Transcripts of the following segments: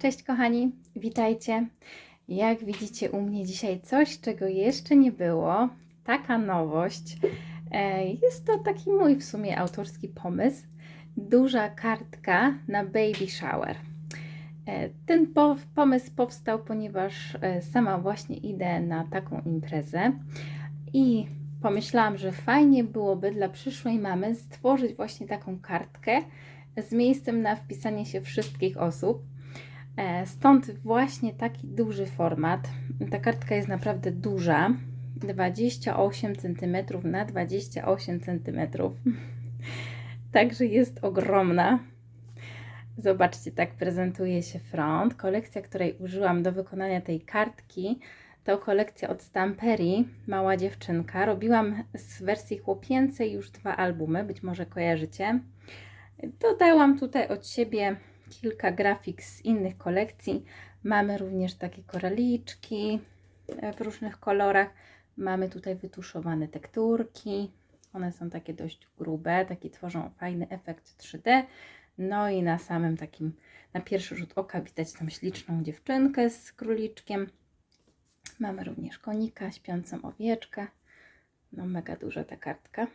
Cześć kochani, witajcie. Jak widzicie u mnie dzisiaj coś, czego jeszcze nie było. Taka nowość. Jest to taki mój w sumie autorski pomysł. Duża kartka na baby shower. E, Ten po- pomysł powstał, ponieważ e, sama właśnie idę na taką imprezę i pomyślałam, że fajnie byłoby dla przyszłej mamy stworzyć właśnie taką kartkę z miejscem na wpisanie się wszystkich osób. E, Stąd właśnie taki duży format. Ta kartka jest naprawdę duża. 28 cm na 28 cm. Także jest ogromna. Zobaczcie, tak prezentuje się front. Kolekcja, której użyłam do wykonania tej kartki, to kolekcja od Stamperii, Mała Dziewczynka. Robiłam z wersji chłopięcej już dwa albumy, być może kojarzycie. Dodałam tutaj od siebie kilka grafik z innych kolekcji. Mamy również takie koraliczki e, w różnych kolorach. Mamy tutaj wytuszowane tekturki. One są takie dość grube, takie tworzą fajny efekt 3D. No i na samym takim, na pierwszy rzut oka widać tą śliczną dziewczynkę z króliczkiem. Mamy również konika, śpiącą owieczkę. No mega duża ta kartka.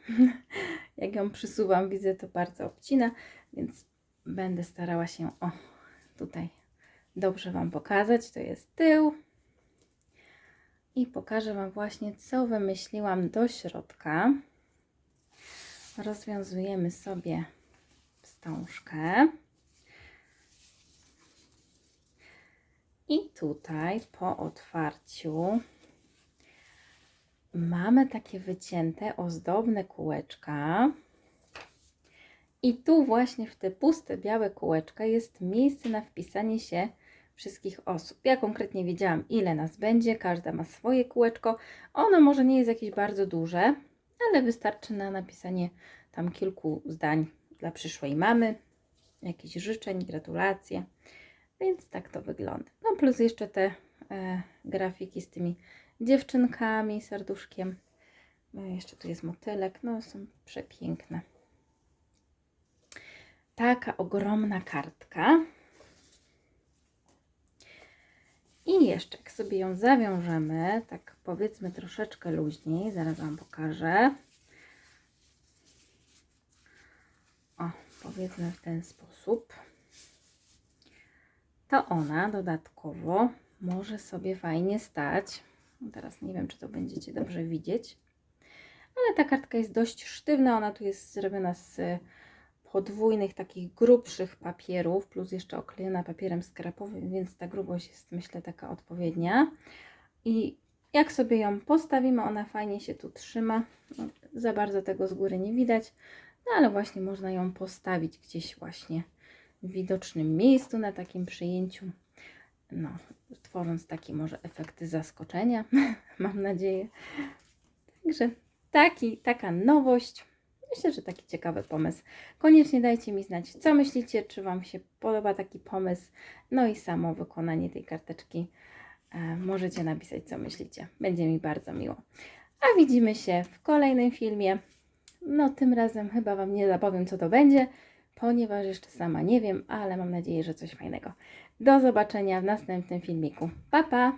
Jak ją przysuwam, widzę to bardzo obcina, więc będę starała się o tutaj dobrze Wam pokazać. To jest tył. I pokażę Wam właśnie, co wymyśliłam do środka. Rozwiązujemy sobie wstążkę. I tutaj po otwarciu mamy takie wycięte, ozdobne kółeczka. I tu właśnie w te puste, białe kółeczka jest miejsce na wpisanie się wszystkich osób. Ja konkretnie wiedziałam, ile nas będzie, każda ma swoje kółeczko. Ono może nie jest jakieś bardzo duże, ale wystarczy na napisanie tam kilku zdań dla przyszłej mamy, jakichś życzeń, gratulacje. Więc tak to wygląda. No plus jeszcze te e, grafiki z tymi dziewczynkami, serduszkiem. No, jeszcze tu jest motylek, no są przepiękne. Taka ogromna kartka. I jeszcze, jak sobie ją zawiążemy, tak powiedzmy troszeczkę luźniej, zaraz Wam pokażę. O, powiedzmy w ten sposób. To ona dodatkowo może sobie fajnie stać. Teraz nie wiem, czy to będziecie dobrze widzieć, ale ta kartka jest dość sztywna. Ona tu jest zrobiona z podwójnych, takich grubszych papierów, plus jeszcze oklejona papierem skrapowym, więc ta grubość jest myślę taka odpowiednia. I jak sobie ją postawimy, ona fajnie się tu trzyma. No, za bardzo tego z góry nie widać, no ale właśnie można ją postawić gdzieś właśnie w widocznym miejscu na takim przyjęciu. No, tworząc taki może efekty zaskoczenia, mam nadzieję. Także taki, taka nowość. Myślę, że taki ciekawy pomysł. Koniecznie dajcie mi znać, co myślicie, czy Wam się podoba taki pomysł. No i samo wykonanie tej karteczki. E, możecie napisać, co myślicie. Będzie mi bardzo miło. A widzimy się w kolejnym filmie. No, tym razem chyba Wam nie zapowiem, co to będzie, ponieważ jeszcze sama nie wiem, ale mam nadzieję, że coś fajnego. Do zobaczenia w następnym filmiku. Pa, pa!